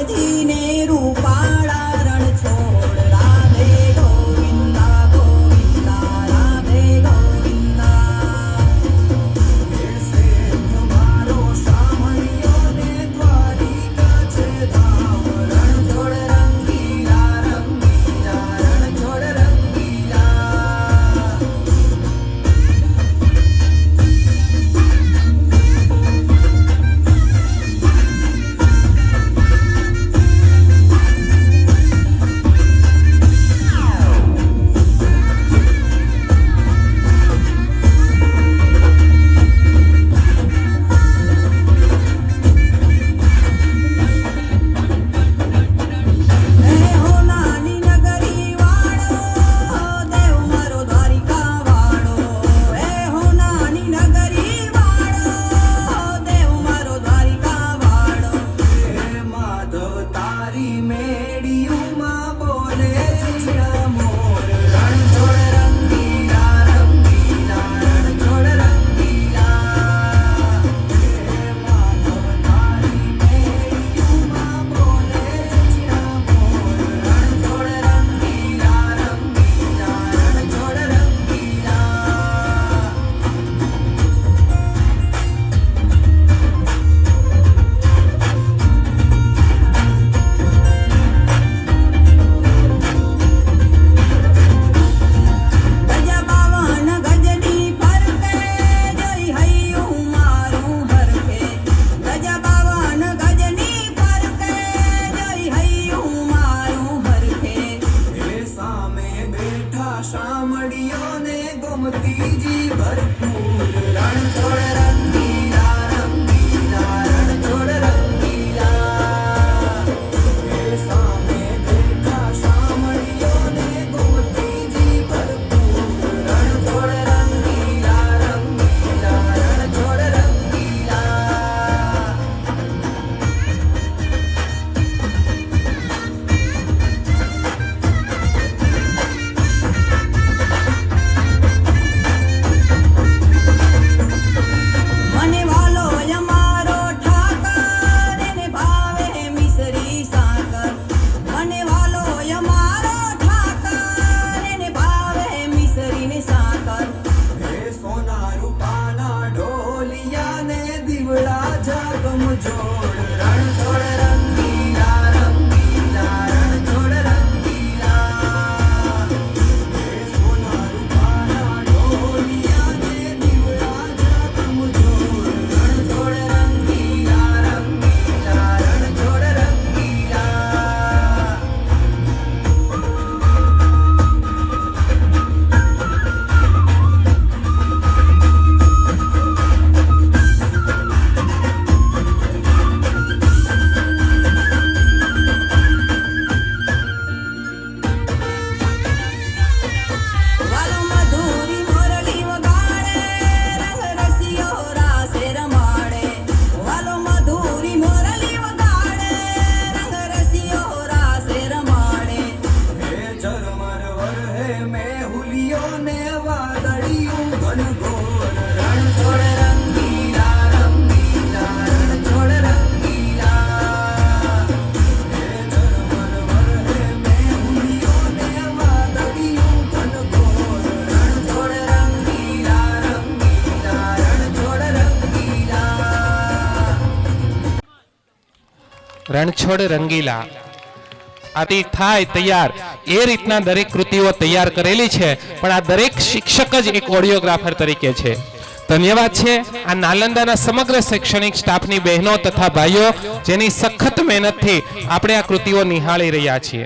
Hadi body made દુનિયાને ગમતી જી ભરપૂર. રણ છોડ રંગીલા રંગીલા રણ છોડ રંગ door. રંગીલા હે મેહુલિયો ને વાદળિયું રંગીલા. આથી થાય તૈયાર. એ રીતના દરેક કૃતિઓ તૈયાર કરેલી છે, પણ આ દરેક શિક્ષક જ એક ઓડિયોગ્રાફર તરીકે છે. ધન્યવાદ છે આ નાલંદાના સમગ્ર શૈક્ષણિક સ્ટાફની બહેનો તથા ભાઈઓ જેની સખત મહેનતથી આપણે આ કૃતિઓ નિહાળી રહ્યા છીએ.